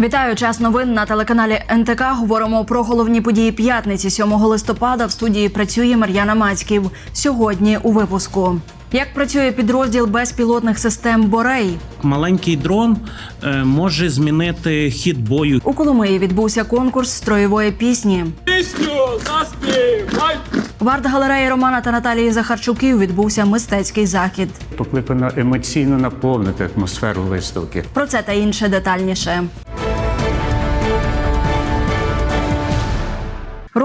Вітаю час новин на телеканалі НТК. Говоримо про головні події п'ятниці 7 листопада. В студії працює Мар'яна Мацьків. Сьогодні у випуску. Як працює підрозділ безпілотних систем Борей? Маленький дрон е, може змінити хід бою. У Коломиї відбувся конкурс строєвої пісні. Пісню заспівай! В арт-галереї Романа та Наталії Захарчуків відбувся мистецький захід. покликано емоційно наповнити атмосферу виставки. Про це та інше детальніше.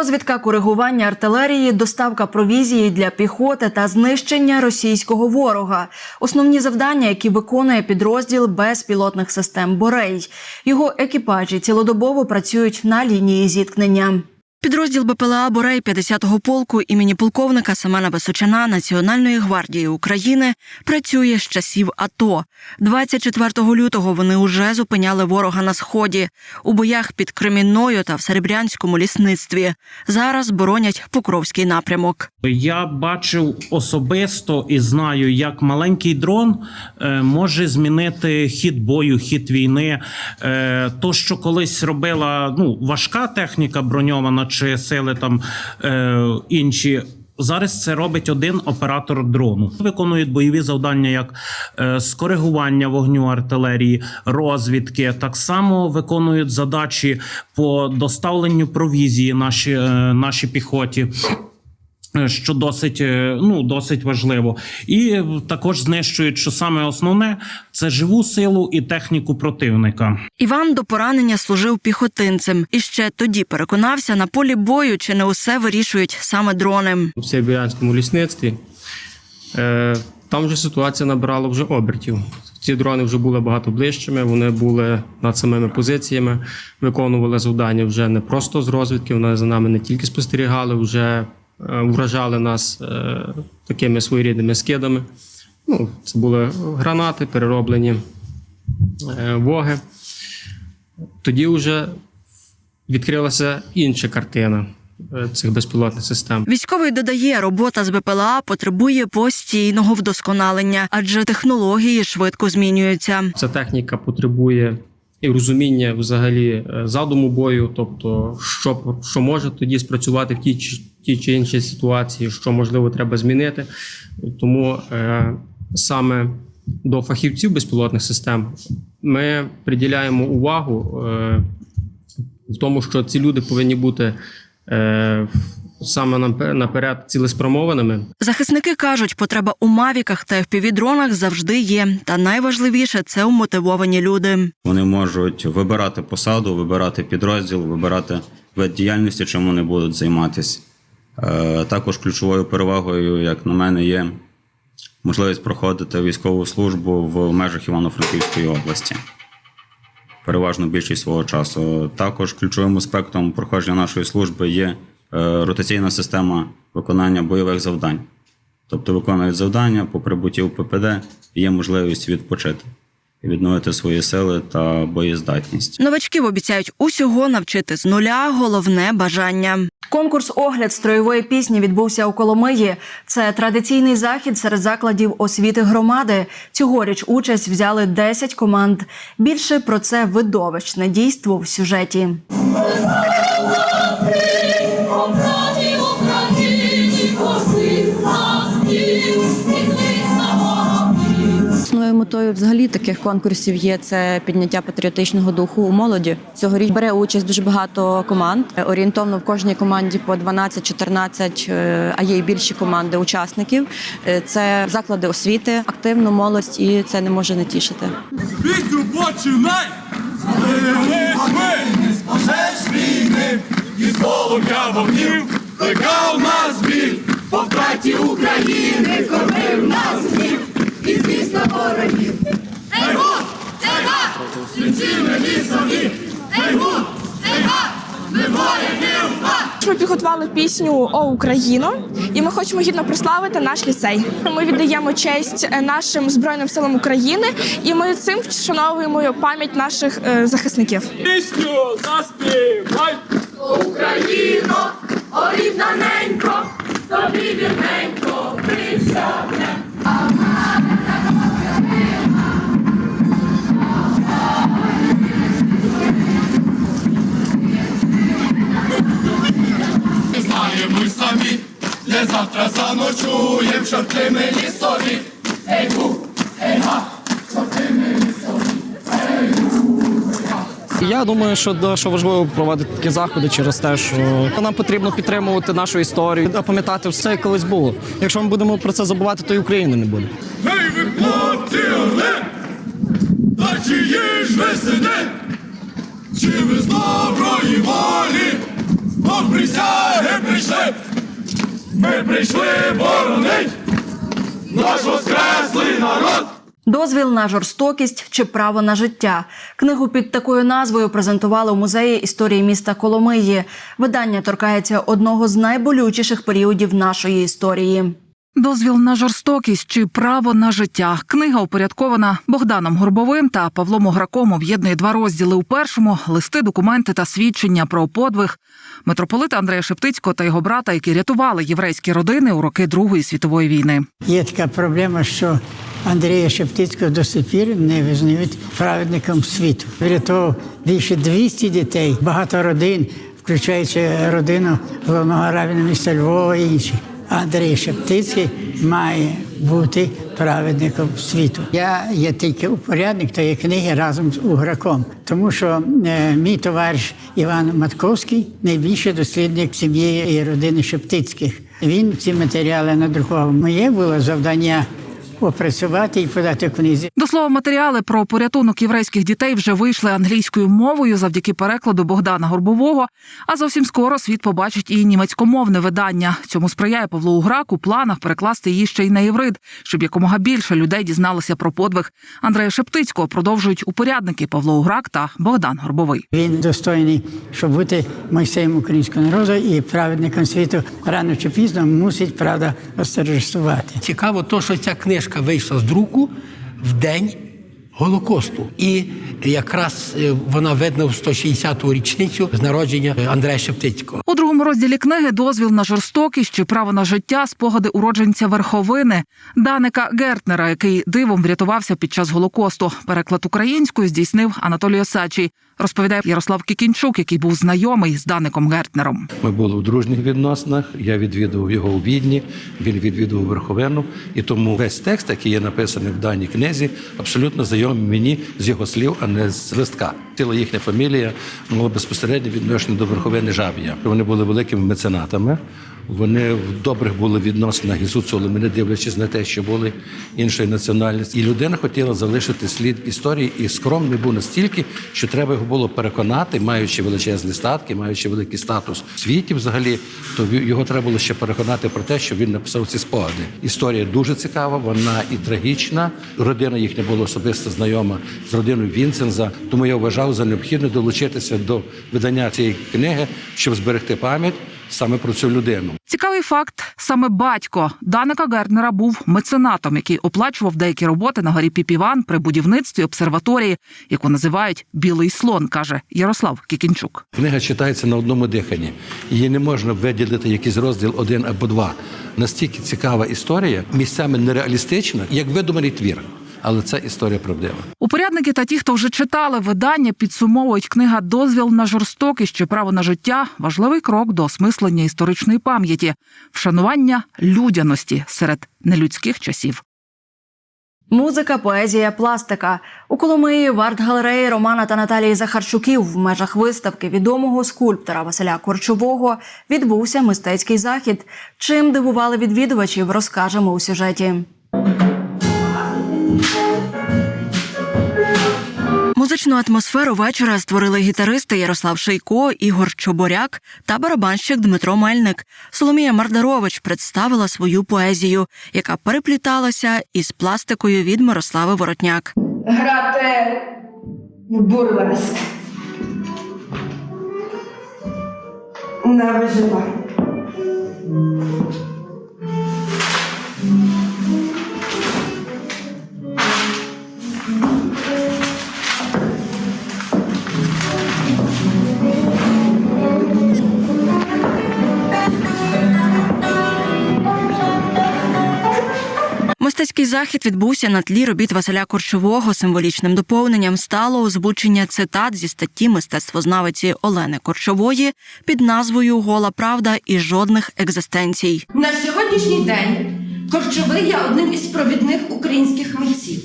Розвідка, коригування артилерії, доставка провізії для піхоти та знищення російського ворога основні завдання, які виконує підрозділ безпілотних систем Борей. Його екіпажі цілодобово працюють на лінії зіткнення. Підрозділ БПЛА Борей 50-го полку імені полковника Семена Височана Національної гвардії України працює з часів АТО. 24 лютого вони уже зупиняли ворога на сході у боях під Кремінною та в Серебрянському лісництві. Зараз боронять Покровський напрямок. Я бачив особисто і знаю, як маленький дрон е, може змінити хід бою, хід війни. Е, То, що колись робила ну, важка техніка броньована чи сили там е, інші. Зараз це робить один оператор дрону. Виконують бойові завдання, як е, скоригування вогню артилерії, розвідки. Так само виконують задачі по доставленню провізії наші, е, нашій піхоті. Е, Що досить е, ну досить важливо, і також знищують, що саме основне це живу силу і техніку противника. Іван до поранення служив піхотинцем і ще тоді переконався на полі бою, чи не усе вирішують саме дрони. в Сибірянському лісництві. Е, Там вже ситуація набирала вже обертів. Ці дрони вже були багато ближчими, вони були над самими позиціями, виконували завдання вже не просто з розвідки, вони за нами не тільки спостерігали, вже вражали нас е, такими своєрідними скидами. Ну, це були гранати, перероблені е, воги. Тоді вже відкрилася інша картина е, цих безпілотних систем. Військовий додає, робота з БПЛА потребує постійного вдосконалення, адже технології швидко змінюються. Ця техніка потребує і розуміння взагалі е, задуму бою, тобто що, що може тоді спрацювати в тій тій чи іншій ситуації, що можливо треба змінити. Тому е, саме до фахівців безпілотних систем ми приділяємо увагу е, в тому, що ці люди повинні бути е, саме напе- наперед цілеспрямованими. Захисники кажуть, потреба у мавіках та FPV-дронах завжди є. Та найважливіше це умотивовані люди. Вони можуть вибирати посаду, вибирати підрозділ, вибирати вид діяльності, чим вони будуть займатися. Е, Також ключовою перевагою, як на мене, є можливість проходити військову службу в межах Івано-Франківської області. Переважно більшість свого часу. Також ключовим аспектом проходження нашої служби є е, ротаційна система виконання бойових завдань. Тобто виконують завдання по прибутті в ППД, і є можливість відпочити і відновити свої сили та боєздатність. Новачків обіцяють усього навчити з нуля. Головне бажання. Конкурс огляд строєвої пісні відбувся у Коломиї. Це традиційний захід серед закладів освіти громади. Цьогоріч участь взяли 10 команд. Більше про це видовищне дійство в сюжеті. Метою взагалі таких конкурсів є це підняття патріотичного духу у молоді. Цьогоріч бере участь дуже багато команд. Орієнтовно в кожній команді по 12-14, е, а є й більші команди учасників. Е, Це заклади освіти, активну молодь, і це не може не тішити. Пісню починай! Війни, із полум'я вогнів, плекав нас біль, по втраті України кормив нас гнів, і звісно гуд! Ей га! Свінціми лісові! Ми воїнів! га! Ми підготували пісню О Україно, і ми хочемо гідно прославити наш ліцей. Ми віддаємо честь е, нашим збройним силам України, і ми цим вшановуємо пам'ять наших е, захисників. Пісню заспівай! Україно, о рідна ненько, тобі вірненько присягне. Ми самі, де завтра заночуєм, що ми лісові, ей бух. Я думаю, що дуже важливо проводити такі заходи через те, що нам потрібно підтримувати нашу історію, а пам'ятати все як колись було. Якщо ми будемо про це забувати, то і України не буде. Ей ви та чиї ж ви? Чи ви з доброї волі? До присяги прийшли? Ми прийшли боронить наш воскреслий народ. Дозвіл на жорстокість чи право на життя. Книгу під такою назвою презентували у музеї історії міста Коломиї. Видання торкається одного з найболючіших періодів нашої історії. Дозвіл на жорстокість чи право на життя. Книга упорядкована Богданом Горбовим та Павлом Ограком об'єднує два розділи. У першому листи, документи та свідчення про подвиг митрополита Андрея Шептицького та його брата, які рятували єврейські родини у роки Другої світової війни. Є така проблема, що Андрія Шептицького до сих пір не визнають праведником світу. Врятував більше 200 дітей, багато родин, включаючи родину головного равіна міста Львова і інші. Андрій Шептицький має бути праведником світу. Я є тільки упорядник тої книги разом з Уграком, тому що е, мій товариш Іван Матковський найбільший дослідник сім'ї і родини Шептицьких. Він ці матеріали надрукував. Моє було завдання опрацювати і подати книзі. До слова, матеріали про порятунок єврейських дітей вже вийшли англійською мовою завдяки перекладу Богдана Горбового. А зовсім скоро світ побачить і німецькомовне видання. Цьому сприяє Павло Уграк у планах перекласти її ще й на єврит, щоб якомога більше людей дізналися про подвиг Андрея Шептицького. Продовжують упорядники Павло Уграк та Богдан Горбовий. Він достойний, щоб бути Мойсеєм українського народу і праведником світу. Рано чи пізно мусить правда осторожествувати. Цікаво, то, що ця книжка вийшла з друку в день Голокосту. І якраз е, вона видна в 160-ту річницю з народження Андрея Шептицького. У розділі книги дозвіл на жорстокість чи право на життя, спогади уродженця верховини Даника Гертнера, який дивом врятувався під час голокосту. Переклад українською здійснив Анатолій Осадчий. Розповідає Ярослав Кікінчук, який був знайомий з Даником Гертнером. Ми були у дружніх відносинах. Я відвідував його у Відні, він відвідував Верховину. І тому весь текст, який є написаний в даній книзі, абсолютно знайомий мені з його слів, а не з листка. Ціла їхня фамілія мала безпосереднє відношення до Верховини Жабія. Вони були великими меценатами. Вони в добрих були відносинах із гуцулами, не дивлячись на те, що були іншої національності. І людина хотіла залишити слід історії, і скромний був настільки, що треба його було переконати, маючи величезні статки, маючи великий статус в світі, взагалі, то його треба було ще переконати про те, що він написав ці спогади. Історія дуже цікава, вона і трагічна. Родина їхня була особисто знайома з родиною Вінценза. Тому я вважав за необхідне долучитися до видання цієї книги, щоб зберегти пам'ять саме про цю людину. Цікавий факт: саме батько Даника Гертнера був меценатом, який оплачував деякі роботи на горі Піпіван при будівництві обсерваторії, яку називають Білий слон, каже Ярослав Кікінчук. Книга читається на одному диханні. Її не можна виділити якийсь розділ один або два. Настільки цікава історія, місцями нереалістична, як видуманий твір. Але це історія правдива. Упорядники та ті, хто вже читали видання, підсумовують книга Дозвіл на жорстокість чи право на життя важливий крок до осмислення історичної пам'яті, вшанування людяності серед нелюдських часів. Музика, поезія, пластика у Коломиї в арт-галереї Романа та Наталії Захарчуків в межах виставки відомого скульптора Василя Корчового відбувся мистецький захід. Чим дивували відвідувачів, розкажемо у сюжеті. Музичну атмосферу вечора створили гітаристи Ярослав Шейко, Ігор Чоборяк та барабанщик Дмитро Мельник. Соломія Мардарович представила свою поезію, яка перепліталася із пластикою від Мирослави Воротняк. Грати в бурлеск. Не виживай. Захід відбувся на тлі робіт Василя Корчового. Символічним доповненням стало озвучення цитат зі статті мистецтвознавиці Олени Корчової під назвою Гола правда і жодних екзистенцій. На сьогоднішній день Корчовий є одним із провідних українських митців,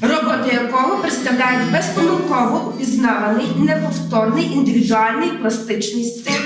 роботи якого представляють безпомилково упізнаваний, неповторний індивідуальний пластичний стиль,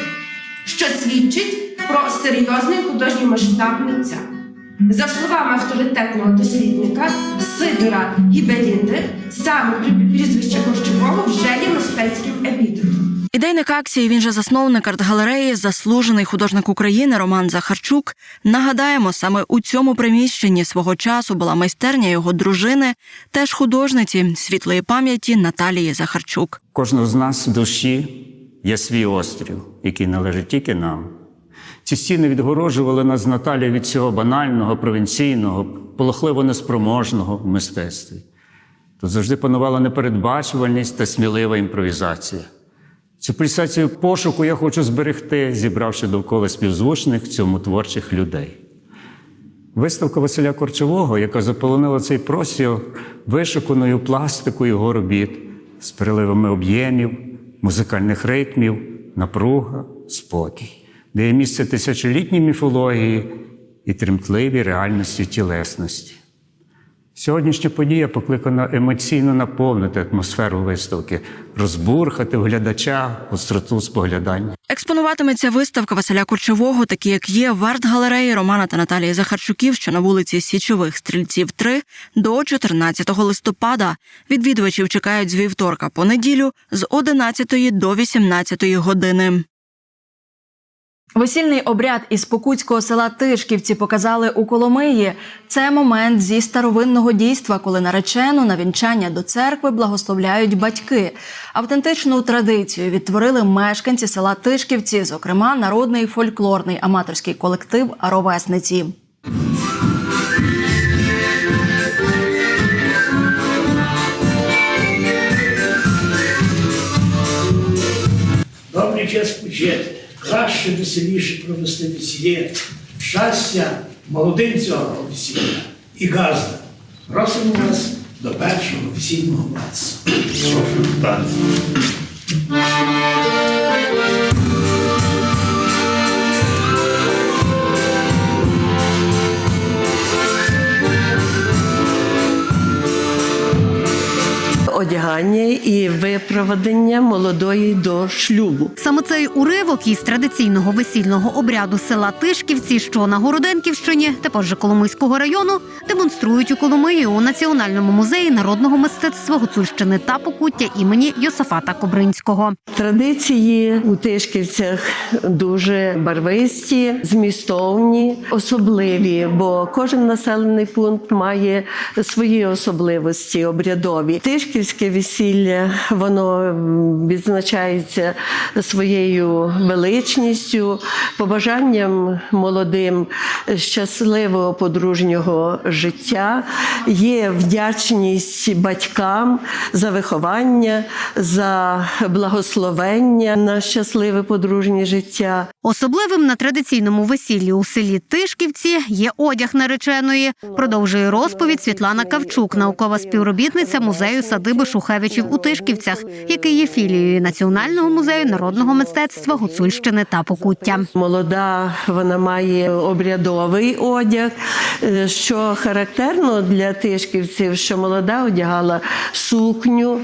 що свідчить про серйозний художній масштаб митця. За словами авторитетного дослідника Сидора Гібелінди, саме прізвище Корчового вже є мистецьким епітетом. Ідейник акції, він же засновник арт-галереї, заслужений художник України Роман Захарчук. Нагадаємо, саме у цьому приміщенні свого часу була майстерня його дружини, теж художниці світлої пам'яті Наталії Захарчук. Кожного з нас в душі є свій острів, який належить тільки нам. Ці стіни відгороджували нас з Наталією від цього банального, провінційного, полохливо неспроможного в мистецтві. Тут завжди панувала непередбачувальність та смілива імпровізація. Цю пульсацію пошуку я хочу зберегти, зібравши довкола співзвучних цьому творчих людей. Виставка Василя Корчового, яка заполонила цей простір вишуканою пластикою його робіт з переливами об'ємів, музикальних ритмів, напруга, спокій, де є місце тисячолітній міфології і тремтливій реальності тілесності. Сьогоднішня подія покликана емоційно наповнити атмосферу виставки, розбурхати глядача гостроту споглядання. Експонуватиметься виставка Василя Курчового, такі як є в арт-галереї Романа та Наталії Захарчуків, що на вулиці Січових стрільців 3 до 14 листопада. Відвідувачів чекають з вівторка по неділю з 11 до 18 години. Весільний обряд із покутського села Тишківці показали у Коломиї. Це момент зі старовинного дійства, коли наречену на вінчання до церкви благословляють батьки. Автентичну традицію відтворили мешканці села Тишківці, зокрема народний фольклорний аматорський колектив Ровесниці. Добрий час почати, краще, веселіше провести весілля, щастя молодим цього весілля і газда. Просимо вас до першого весільного танцю. Одягання і випроводення молодої до шлюбу. Саме цей уривок із традиційного весільного обряду села Тишківці, що на Городенківщині, тепер же Коломийського району, демонструють у Коломиї у Національному музеї народного мистецтва Гуцульщини та Покуття імені Йосафата Кобринського. Традиції у Тишківцях дуже барвисті, змістовні, особливі, бо кожен населений пункт має свої особливості обрядові. Тишківське весілля воно відзначається своєю величністю, побажанням молодим щасливого подружнього життя. Є вдячність батькам за виховання, за благословення на щасливе подружнє життя. Особливим на традиційному весіллі у селі Тишківці є одяг нареченої. Продовжує розповідь Світлана Кавчук, наукова співробітниця музею садиби Шухевичів у Тишківцях, який є філією Національного музею народного мистецтва Гуцульщини та Покуття. Молода вона має обрядовий одяг, е, що характерно для тишківців, що молода одягала сукню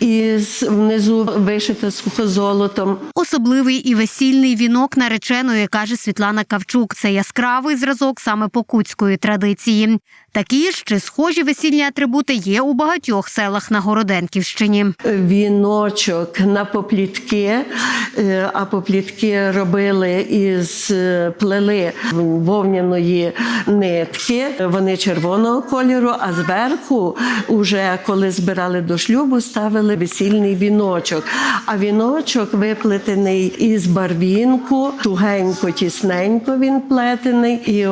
і внизу вишита сухозолотом. Особливий і весільний вінок нареченої, каже Світлана Кавчук. Це яскравий зразок саме покутської традиції. Такі ж чи схожі весільні атрибути є у багатьох селах на Городенківщині. Віночок на поплітки, е, а поплітки робили із е, плели вовняної нитки. Вони червоного кольору, а зверху, уже коли збирали до шлюбу, ставили весільний віночок. А віночок виплетений із барвінку, тугенько, тісненько він плетений і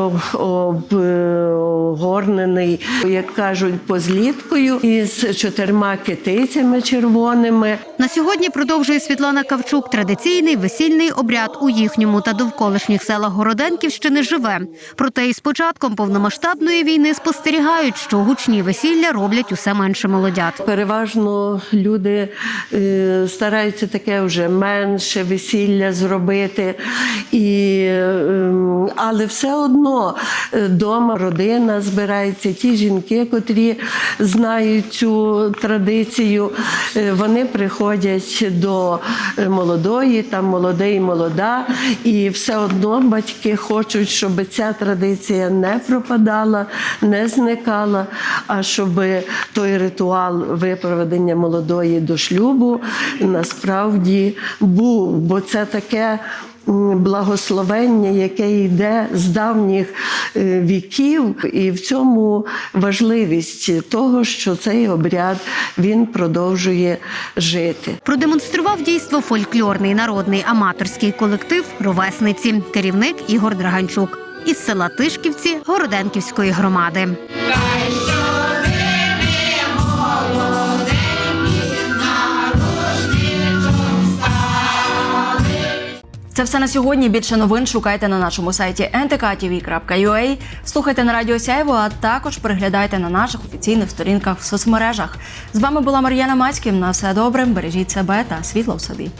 обгорнений, як кажуть, позліткою із чотирма китицями червоними. На сьогодні продовжує Світлана Кавчук традиційний весільний обряд у їхньому та довколишніх селах Городенківщини живе. Проте із початком повномасштабної війни спостерігають, що гучні весілля роблять усе менше молодят. Переважно люди е, стараються таке вже менше весілля зробити, і, е, але все одно вдома родина збирається. Ті жінки, котрі знають цю традицію, е, вони приходять до е, молодої, там молодий, молода, і все одно батьки хочуть, щоб ця традиція не пропадала, не зникала, а щоб той ритуал випроведення молодої до шлюбу насправді був, бо це таке. Благословення, яке йде з давніх е, віків, і в цьому важливість того, що цей обряд він продовжує жити. Продемонстрував дійство фольклорний народний аматорський колектив Ровесниці, керівник Ігор Драганчук із села Тишківці Городенківської громади. Це все на сьогодні. Більше новин шукайте на нашому сайті ntktv.ua, слухайте на радіо Сяйво, а також переглядайте на наших офіційних сторінках в соцмережах. З вами була Мар'яна Мацьків. На все добре, бережіть себе та світло в собі.